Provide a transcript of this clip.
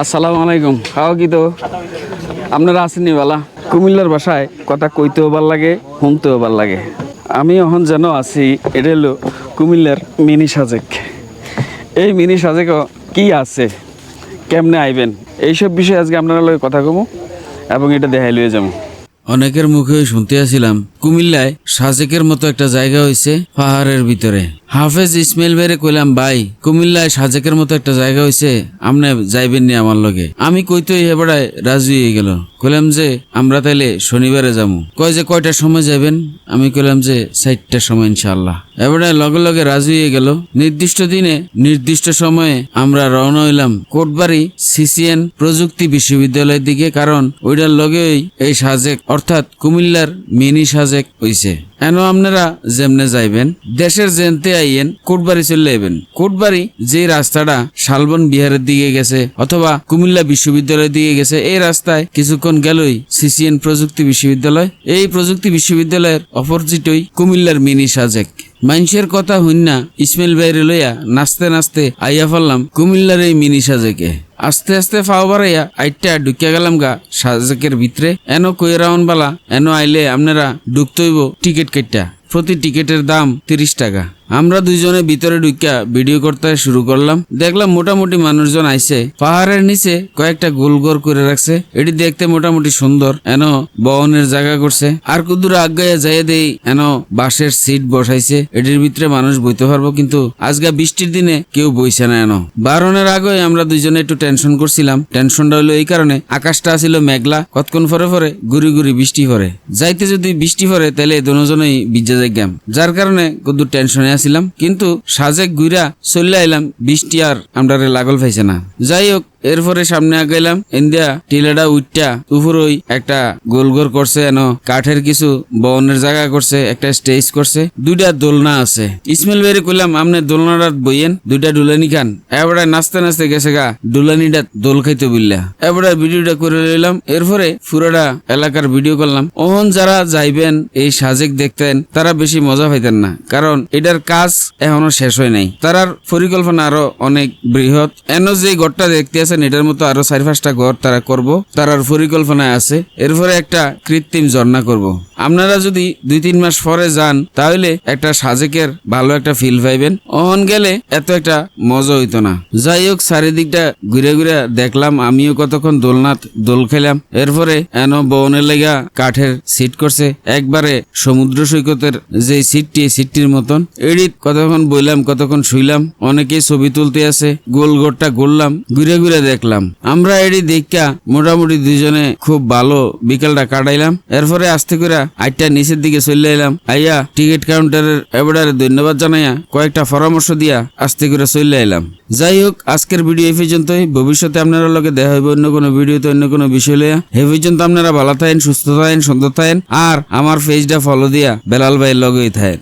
আসসালামু আলাইকুম। খাওয়া কি তো? আপনারা আসেননি বালা। কুমিল্লার বাসায় কথা কইতেও ভালো লাগে, শুনতেও ভালো লাগে। আমি এখন যেন আছি, এটা হলো কুমিল্লার মিনি সাজেক। এই মিনি সাজেকও কি আছে? কেমনে আইবেন? এইসব বিষয়ে আজকে আপনারা কথা কমু এবং এটা দেখাই লয়ে যাব অনেকের মুখে শুনতে আসিলাম, কুমিল্লায় সাজেকের মতো একটা জায়গা হয়েছে পাহাড়ের ভিতরে। হাফেজ ইসমাইল ভাইরে কইলাম, ভাই, কুমিল্লায় সাজেকের মতো একটা জায়গা হয়েছে আপনি যাইবেন নি আমার লগে। আমি কইতো এবারে রাজি হয়ে গেল। কইলাম যে, আমরা তাইলে শনিবারে যাব কয় যে, কয়টার সময় যাবেন আমি কইলাম যে, চারটার সময় ইনশাআল্লাহ। এবারে লগে লগে রাজি হয়ে গেল। নির্দিষ্ট দিনে, নির্দিষ্ট সময়ে আমরা রওনা হইলাম কোটবাড়ি সিসিএন প্রযুক্তি বিশ্ববিদ্যালয়ের দিকে, কারণ ওইটার লগেই এই সাজেক, অর্থাৎ কুমিল্লার মিনি সাজেক হইছে। এন আপনারা যেমনে যাইবেন, দেশের জেনতে আইয়েন, কোটবাড়ি চলে আইবেন। কোটবাড়ি যে রাস্তাটা শালবন বিহারের দিকে গেছে, অথবা কুমিল্লা বিশ্ববিদ্যালয়ের দিকে গেছে, এই রাস্তায় কিছুক্ষণ গেলই সিসিএন প্রযুক্তি বিশ্ববিদ্যালয়, এই প্রযুক্তি বিশ্ববিদ্যালয়ের অপরজিটই কুমিল্লার মিনি সাজেক। মানুষের কথা হইনা ইসমাইল বাইরে লইয়া নাচতে নাচতে আইয়া ফেললাম কুমিল্লার এই মিনি সাজেকে। আস্তে আস্তে ফাও বাড়াইয়া আইটা ঢুকিয়া গেলাম গা সাজেকের ভিতরে। এনো কইরাউন বালা, এনো আইলে আপনারা ঢুকতেইব টিকিট কেটটা। প্রতি টিকিটের দাম তিরিশ টাকা। আমরা দুইজনে ভিতরে ঢুকিয়া ভিডিও করতে শুরু করলাম। দেখলাম মোটামুটি মানুষজন আইছে। পাহাড়ের নিচে কয়েকটা গোল গোলগোর করে রাখছে। এটি দেখতে মোটামুটি সুন্দর। এন বহনের জায়গা করছে। আর কুদুর আগাইয়া যাইয়া দেই এন বাঁশের সিট বসাইছে। এটির ভিতরে মানুষ বইতে পারব, কিন্তু আজকে বৃষ্টির দিনে কেউ বইছে না এন। বারণের আগে আমরা দুইজনে একটু টেনশন করছিলাম। টেনশনটা হলো এই কারণে আকাশটা ছিল মেঘলা। কতক্ষণ ফরে ফরে গুড়ি গুড়ি বৃষ্টি পরে যাইতে যদি বৃষ্টি পরে তাহলে দুজনেই বিজা যাইগাম। যার কারণে কুদুর টেনশনে আসিলাম কিন্তু সাজেক গুইরা চলে আইলাম বৃষ্টি আর আমরা লাগল পাইছে না। যাই হোক এরপরে সামনে আগাইলাম, ইন্ডিয়া টিলাটা উইটটা উপরই একটা গোলগোর করছে, এন কাঠের কিছু বনের জায়গা করছে, একটা স্টেজ করছে, দুইটা দোলনা আছে। ইসমাইল বেরি কইলাম আপনি দোলনাটা বইয়েন, দুইটা ডুলানি খান। এবারে নাচতে নাচতে গেছে গা ডুলানিটা দোল খাইতে বললা এবারে ভিডিওটা করে লইলাম, এরপরে পুরোটা এলাকার ভিডিও করলাম। ওহন যারা যাইবেন, এই সাজেক দেখতেন, তারা বেশি মজা পাইতেন না, কারণ এটার কাজ এখনও শেষ হয় নাই। তারার পরিকল্পনা আরও অনেক বৃহৎ। এন যে ঘরটা দেখতে আছেন এটার মতো আরও চারি পাঁচটা ঘর তারা করব। তারার পরিকল্পনায় আছে। এরপরে একটা কৃত্রিম ঝর্ণা করব। আপনারা যদি দুই তিন মাস পরে যান, তাহলে একটা সাজেকের ভালো একটা ফিল পাইবেন। অহন গেলে এত একটা মজা হইতো না। যাই হোক, চারিদিকটা ঘুরে ঘুরে দেখলাম, আমিও কতক্ষণ দোলনাথ দোল খেলাম। এরপরে এন বনের লেগা কাঠের সিট করছে। একবারে সমুদ্র সৈকতের যে সিটটি সিটটির মতন। এডিট কতক্ষণ বইলাম, কতক্ষণ শুইলাম, অনেকেই ছবি তুলতে আছে। গোল গোটটা ঘুরলাম ঘুরে ঘুরে দেখলাম। আমরা এডি দেখা মোটামুটি দুজনে খুব ভালো বিকেলটা কাটাইলাম। এরপরে আস্তে করে আটটা নিচের দিকে চলে এলাম। আইয়া টিকিট কাউন্টারের এবারে ধন্যবাদ জানাইয়া কয়েকটা পরামর্শ দিয়া আস্তে করে চলে এলাম। যাই হোক, আজকের ভিডিও এই পর্যন্তই। ভবিষ্যতে আপনারা লগে দেখা হইব অন্য কোনো ভিডিওতে, অন্য কোনো বিষয় লইয়া। এ পর্যন্ত আপনারা ভালো থাকেন, সুস্থ থাকেন, সুন্দর থাকেন। আর আমার পেজটা ফলো দিয়া বেলাল ভাইয়ের লগেই থাকেন।